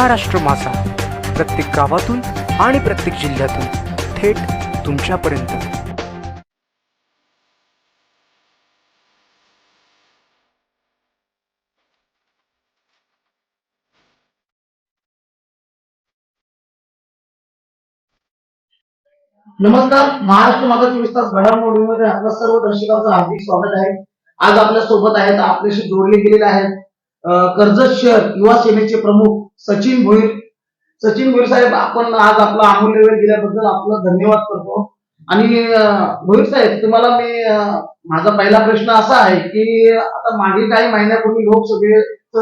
महाराष्ट्र मासा प्रत्येक गावातून आणि प्रत्येक जिल्ह्यातून थेट तुमच्यापर्यंत. नमस्कार. महाराष्ट्र माझा चोवीस तास घडामोडीमध्ये आपल्या सर्व दर्शकांचं हार्दिक स्वागत आहे. आज आपल्यासोबत आहेत आपल्याशी जोडले गेलेले आहेत कर्जत शहर युवा सेनेचे प्रमुख सचिन भोईर. सचिन भोईर साहेब आपण आज आपला अमूल्य वेळ दिल्याबद्दल आपलं धन्यवाद करतो. आणि भोईर साहेब तुम्हाला मी माझा पहिला प्रश्न असा आहे की आता मागील काही महिन्यापूर्वी लोकसभेत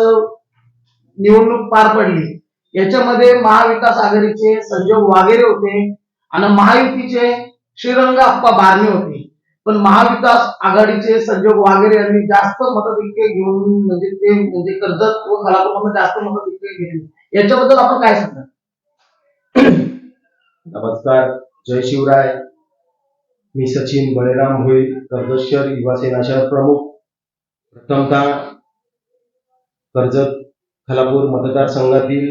निवडणूक पार पडली. याच्यामध्ये महाविकास आघाडीचे संजोग वागेरे होते आणि महायुतीचे श्रीरंग अप्पा बारणे होते. पण महाविकास आघाडीचे संजोग वागेरे यांनी जास्त मतधिक्य घेऊन म्हणजे ते म्हणजे कर्जत व खालापूरमध्ये जास्त मतधिक्य घेतले याच्याबद्दल आपण काय सांगता नमस्कार जय शिवराय. मी सचिन बळीराम भोईर कर्जत शहर युवा सेना शहर प्रमुख. प्रथमतः कर्जत खलापूर मतदारसंघातील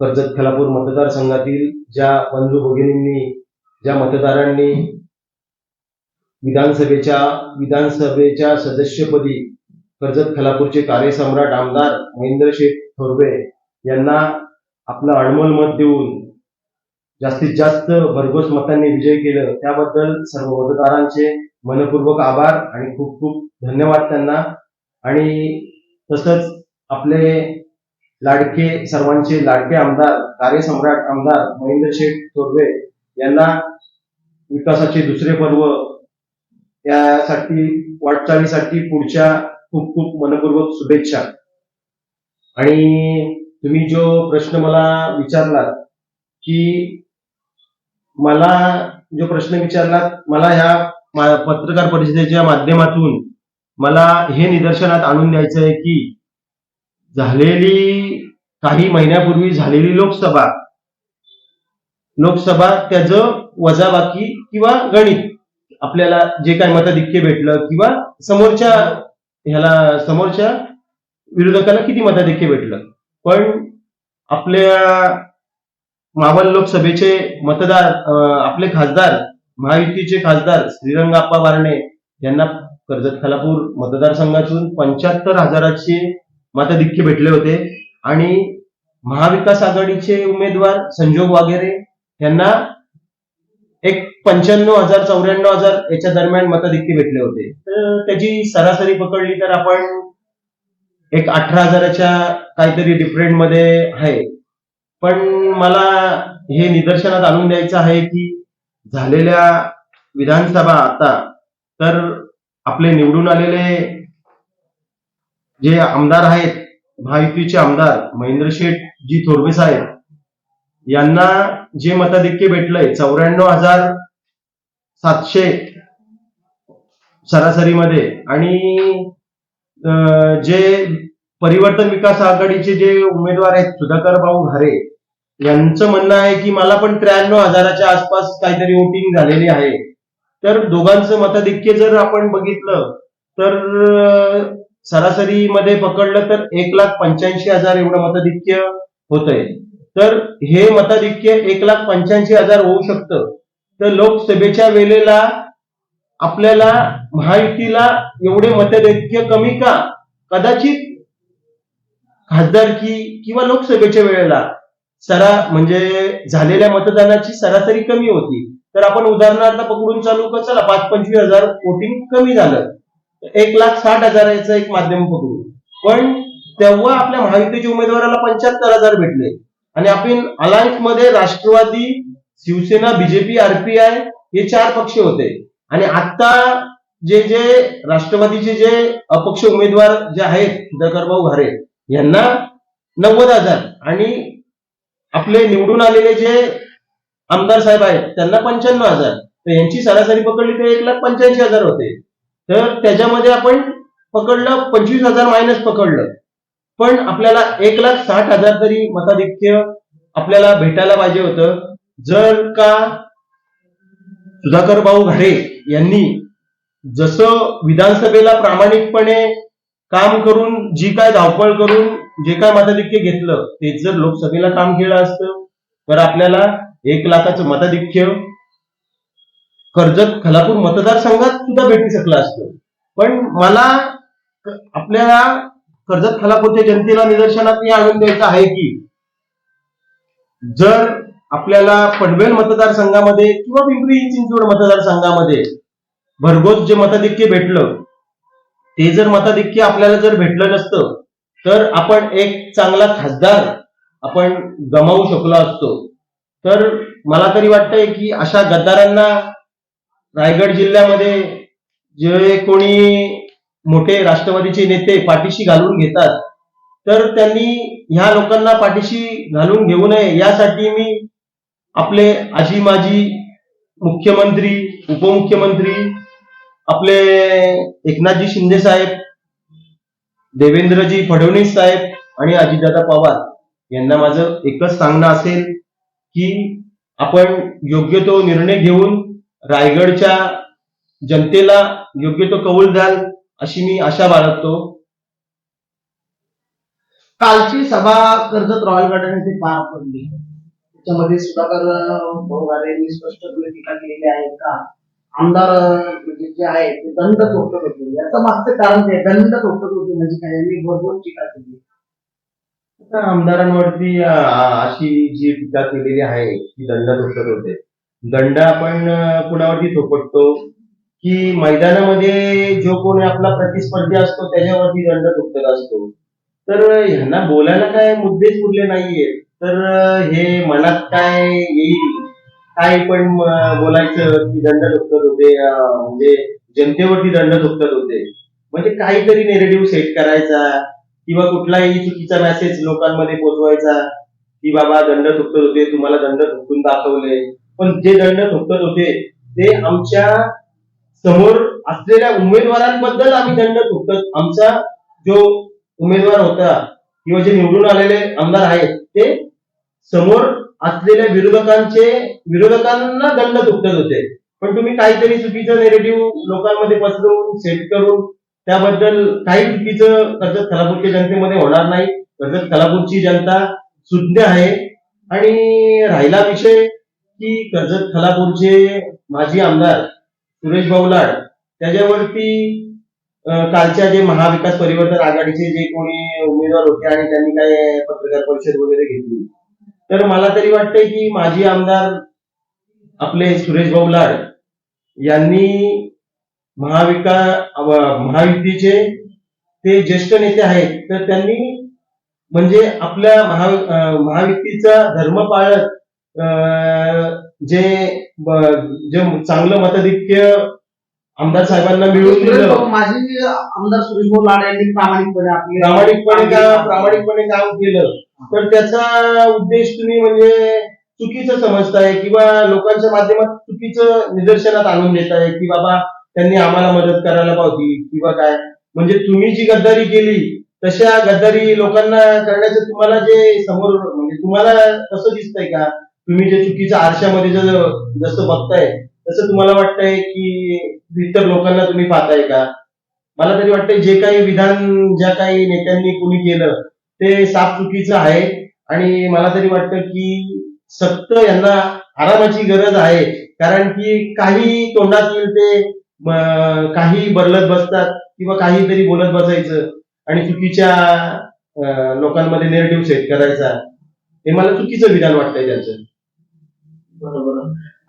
कर्जत खलापूर मतदारसंघातील ज्या बंधू भगिनींनी ज्या मतदारांनी विधानसभेच्या विधानसभेच्या सदस्यपदी कर्जत खलापूरचे कार्यसम्राट आमदार महेंद्र शेठ थोरवे यांना आपलं अनमोल मत देऊन जास्तीत जास्त भरघोस मतांनी विजय केलं. त्याबद्दल सर्व मतदारांचे मनपूर्वक आभार आणि खूप खूप धन्यवाद त्यांना. आणि तसंच आपले लाडके सर्वांचे लाडके आमदार कार्यसम्राट आमदार महेंद्र शेठ थोरवे यांना विकासाचे दुसरे पर्व यासाठी वाटचालीसाठी पुढच्या खूप खूप मनपूर्वक शुभेच्छा. आणि तुम्ही जो प्रश्न मला विचारलात की मला जो प्रश्न विचारलात मला ह्या पत्रकार परिषदेच्या माध्यमातून मला हे निदर्शनात आणून द्यायचं आहे की झालेली काही महिन्यापूर्वी झालेली लोकसभा लोकसभा त्याचं वजाबाकी किंवा गणित. आपल्याला जे काय मताधिक्य भेटलं किंवा समोरच्या ह्याला समोरच्या विरोधकाला किती मताधिक्य भेटलं? पण आपल्या मावळ लोकसभेचे मतदार आपले खासदार महायुतीचे खासदार श्रीरंगाप्पा बारणे यांना कर्जत खालापूर मतदारसंघातून पंच्याहत्तर हजाराचे मताधिक्य भेटले होते. आणि महाविकास आघाडीचे उमेदवार संजोग वागेरे यांना एक पंच्याण्णव हजार चौऱ्याण्णव हजार याच्या दरम्यान मताधिक्य भेटले होते. तर त्याची सरासरी पकडली तर आपण एक अठरा हजाराच्या काहीतरी डिफरंटमध्ये आहे. पण मला हे निदर्शनात आणून द्यायचं आहे की झालेल्या विधानसभा आता तर आपले निवडून आलेले जे आमदार आहेत महायुतीचे आमदार महेंद्र शेठ जी थोरवे साहेब यांना जे मताधिक्य भेटलंय चौऱ्याण्णव हजार सातशे सरासरीमध्ये आणि जे परिवर्तन विकास आघाडीचे जे उमेदवार आहेत सुधाकर भाऊ घारे यांचं म्हणणं आहे की मला पण त्र्याण्णव हजाराच्या आसपास काहीतरी वोटिंग झालेली आहे. तर दोघांचं मताधिक्य जर आपण बघितलं तर सरासरीमध्ये पकडलं तर एक लाख पंच्याऐंशी हजार एवढं मताधिक्य होतंय. तर हे मताधिक्य एक लाख पंच्याऐंशी हजार होऊ शकतं. तर लोकसभेच्या वेळेला आपल्याला महायुतीला एवढे मतदैक्य कमी का? कदाचित खासदारकी किंवा लोकसभेच्या वेळेला सरा म्हणजे झालेल्या मतदानाची सरासरी कमी होती. तर आपण उदाहरणार्थ पकडून चालू का? चला पाच पंचवीस हजार वोटिंग कमी झालं. एक लाख साठ हजाराचं एक माध्यम पकडू. पण तेव्हा आपल्या महायुतीच्या उमेदवाराला पंच्याहत्तर हजार भेटले. आणि आपण अलायन्समध्ये राष्ट्रवादी शिवसेना बीजेपी आरपीआय हे चार पक्ष होते. आणि आता जे जे राष्ट्रवादीचे जे अपक्ष उमेदवार जे आहेत सुधाकरभाऊ घरे घारे यांना नव्वद हजार आणि आपले निवडून आलेले जे आमदार साहेब आहेत त्यांना पंच्याण्णव हजार. तर यांची सरासरी पकडली तर एक लाख पंच्याऐंशी हजार होते. तर त्याच्यामध्ये आपण पकडलं पंचवीस हजार मायनस पकडलं. पण आपल्याला एक लाख साठ हजार तरी मताधिक्य आपल्याला भेटायला पाहिजे होतं. जर का सुधाकर भाऊ घाडे यांनी जसं विधानसभेला प्रामाणिकपणे काम करून जी काय धावपळ करून जे काय मताधिक्य घेतलं तेच जर लोकसभेला काम केलं असतं तर आपल्याला एक लाखाचं मताधिक्य कर्जत खलापूर मतदारसंघात सुद्धा भेटू शकलं असतं. पण मला आपल्याला कर्जत खालापूरच्या जनतेला निदर्शनात हे आणून द्यायचं आहे की जर आपल्याला पनवेल मतदारसंघामध्ये किंवा पिंपरी चिंचवड मतदारसंघामध्ये भरघोस जे मताधिक्य भेटलं ते जर मताधिक्य आपल्याला जर भेटलं नसतं तर आपण एक चांगला खासदार आपण गमावू शकलो असतो. तर मला तरी वाटतंय की अशा गद्दारांना रायगड जिल्ह्यामध्ये जे कोणी मोठे राष्ट्रवादीचे नेते पाठीशी घालून घेतात तर त्यांनी ह्या लोकांना पाठीशी घालून घेऊ नये यासाठी मी आपले आजी माजी मुख्यमंत्री उपमुख्यमंत्री आपले एकनाथजी शिंदे साहेब देवेंद्रजी फडणवीस साहेब आणि अजितदादा पवार यांना माझं एकच सांगणं असेल की आपण योग्य तो निर्णय घेऊन रायगडच्या जनतेला योग्य तो कौल द्याल अशी मी आशा बाळगतो. कालची सभा कर्जत रॉयल गार्डन येथे पार पडली. त्याच्यामध्ये सुधाकर भाऊ यांनी स्पष्टपणे टीका केलेली आहे का? आमदार म्हणजे जे आहे ते दंड ठोकत होते. याचं मागचं कारण ते दंड ठोकत होते म्हणजे काय? यांनी भरपूर टीका केली. आमदारांवरती अशी जी टीका केलेली आहे ती दंड थोपटत होते. दंड आपण कुणावरती थोपटतो? की मैदानामध्ये जो कोणी आपला प्रतिस्पर्धी असतो त्याच्यावरती दंड थोपटत असतो. तर ह्यांना बोलायला काय मुद्देच उरले नाहीये. तर हे मनात काय येईल? काय पण बोलायचं की दंड थोपटत होते म्हणजे जनतेवरती दंड थोपटत होते. म्हणजे काहीतरी नेरेटिव्ह सेट करायचा किंवा कुठलाही चुकीचा मेसेज लोकांमध्ये पोहोचवायचा की बाबा दंड थुकत होते तुम्हाला दंड थुकून दाखवले. पण जे दंड थुकत होते ते आमच्या समोर असलेल्या उमेदवारांबद्दल आम्ही दंड थुकत आमचा जो उमेदवार होता किंवा जे निवडून आलेले आमदार आहेत ते समोर असलेल्या विरोधकांचे विरोधकांना दंड थुकत होते. पण तुम्ही काहीतरी चुकीचं नेरेटिव्ह लोकांमध्ये पसरवून सेट करून त्याबद्दल काही चुकीचं कर्जत खालापूरच्या जनतेमध्ये होणार नाही. कर्जत खालापूरची जनता सुज्ञ आहे. आणि राहिला विषय की कर्जत खलापूरचे माजी आमदार सुरेश भाऊ आहे. त्याच्यावरती कालच्या जे महाविकास परिवर्तन आघाडीचे जे कोणी उमेदवार होते आणि त्यांनी काय पत्रकार परिषद वगैरे घेतली. तर मला तरी वाटतंय की माजी आमदार आपले सुरेश भाऊ लाड यांनी महाविका महायुतीचे ते ज्येष्ठ नेते आहेत. तर त्यांनी म्हणजे आपल्या महा महायुतीचा धर्म पाळत अं, जे जे चांगलं मतधिक्य आमदार साहेबांना सुरेश दिलं. माजी आमदार सुरेश भाऊ लाड यांनी प्रामाणिकपणे आपली प्रामाणिकपणे का प्रामाणिकपणे काम केलं. तर त्याचा उद्देश तुम्ही म्हणजे चुकीचं समजताय किंवा लोकांच्या माध्यमात चुकीचं निदर्शनात आणून देताय की बाबा त्यांनी आम्हाला मदत करायला पाहिजे किंवा काय. म्हणजे तुम्ही जी गद्दारी केली तशा गद्दारी लोकांना करण्याचं तुम्हाला जे समोर म्हणजे तुम्हाला तसं दिसतंय का? तुम्ही जे चुकीच्या आरशामध्ये जर जसं बघताय तसं तुम्हाला वाटतंय की इतर लोकांना तुम्ही पाहताय का? मला तरी वाटतंय जे काही विधान ज्या काही नेत्यांनी कुणी केलं ते साफ चुकीचं आहे. आणि मला तरी वाटतं की सक्त यांना आरामाची गरज आहे. कारण की काही तोंडात येईल ते काही बरलत बसतात किंवा काहीतरी बोलत बसायचं आणि चुकीच्या लोकांमध्ये नेरेटिव्ह सेट करायचा. हे मला चुकीचं विधान वाटतंय त्यांचं. बरोबर.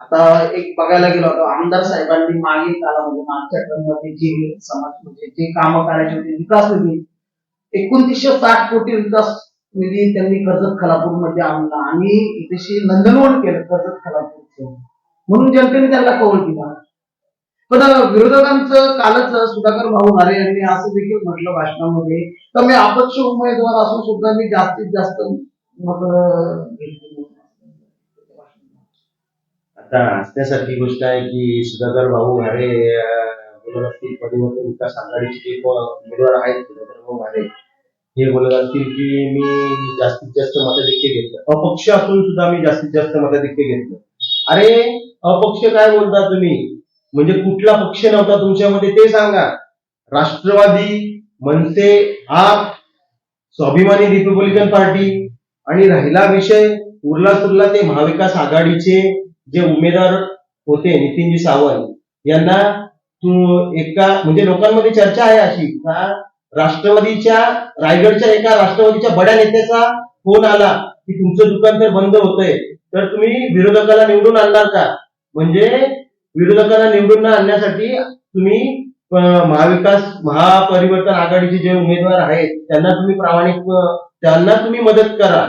आता एक बघायला गेलो होतो आमदार साहेबांनी मागील काळामध्ये मागच्या मध्ये जे समाज म्हणजे जे कामं करायचे होते विकास निधी एकोणतीसशे साठ कोटी विकास निधी त्यांनी कर्जत खलापूरमध्ये आणला. आणि इथेशी नंदनवन केलं कर्जत खलापूरचं. म्हणून जनतेने त्यांना कौल दिला. पण विरोधकांचं कालच सुधाकर भाऊ नारे यांनी असं देखील म्हटलं भाषणामध्ये तर मी अपक्ष उमेदवार असून सुद्धा मी जास्तीत जास्त मत घेतली. आता हसण्यासारखी गोष्ट आहे की सुधाकर भाऊ घारे बोलत असतील परिवर्तन विकास आघाडीचे जे उमेदवार आहेत सुधाकर भाऊ घारे हे बोलत असतील की मी जास्तीत जास्त मताधिक्य घेतलं. अपक्ष असून सुद्धा मी जास्तीत जास्त मताधिक्य घेतलं. अरे अपक्ष काय बोलता तुम्ही? म्हणजे कुठला पक्ष नव्हता तुमच्यामध्ये ते सांगा. राष्ट्रवादी मनसे आप स्वाभिमानी रिपब्लिकन पार्टी. आणि राहिला विषय उरला सुरला ते महाविकास आघाडीचे जे उमेदवार होते नितीनजी सावंत यांना एका म्हणजे लोकांमध्ये चर्चा आहे अशी का राष्ट्रवादीच्या रायगडच्या एका राष्ट्रवादीच्या बड्या नेत्याचा फोन आला की तुमचं दुकान तर बंद होतंय तर तुम्ही विरोधकाला निवडून आणणार का? म्हणजे विरोधकाला निवडून न आणण्यासाठी तुम्ही महाविकास महापरिवर्तन आघाडीचे जे उमेदवार आहेत त्यांना तुम्ही प्रामाणिक त्यांना तुम्ही मदत करा.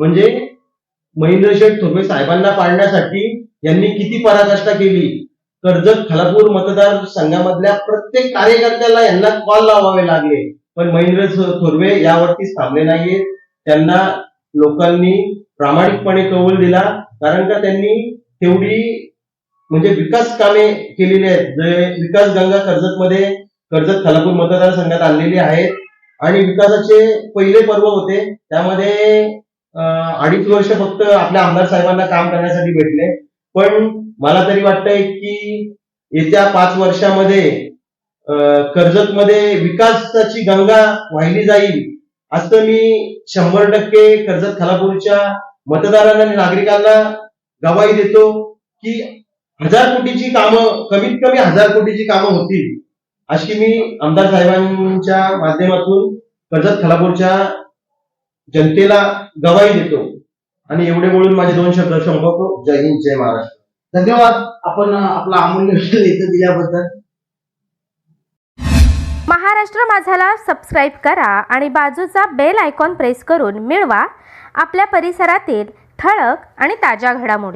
म्हणजे महेंद्र शेठ थोरवे साहेबांना पाडण्यासाठी यांनी किती पराकाष्ठा केली? कर्जत खालापूर मतदार संघामधल्या प्रत्येक कार्यकर्त्याला यांना कॉल लावावे लागले. पण महेंद्र थोरवे यावरतीच थांबले नाहीये. त्यांना लोकांनी प्रामाणिकपणे कौल दिला कारण का त्यांनी तेवढी म्हणजे विकास कामे केलेली आहेत. जे विकास गंगा कर्जत मध्ये कर्जत खालापूर मतदारसंघात आणलेली आहेत. आणि विकासाचे पहिले पर्व होते. त्यामध्ये अडीच वर्ष फक्त आपल्या आमदार साहेबांना काम करण्यासाठी भेटले. पण मला तरी वाटतंय की येत्या पाच वर्षामध्ये कर्जत मध्ये विकासाची गंगा वाहिली जाईल असं मी शंभर टक्के कर्जत खालापूरच्या मतदारांना आणि नागरिकांना गवाही देतो की हजार कोटीची कामं कमीत कमी हजार कोटीची कामं होतील अशी मी आमदार साहेबांच्या माध्यमातून कर्जत खालापूरच्या जनतेला गवाही देतो. आणि एवढे बोलून माझे दोन शब्द संपवतो जय हिंद जय महाराष्ट्र. धन्यवाद. आपण आपला अमूल्य वेळ इथं दिल्याबद्दल. महाराष्ट्र माझाला सबस्क्राईब करा आणि बाजूचा बेल आयकॉन प्रेस करून मिळवा. आपल्या परिसरातील ठळक आणि ताज्या घडामोडी.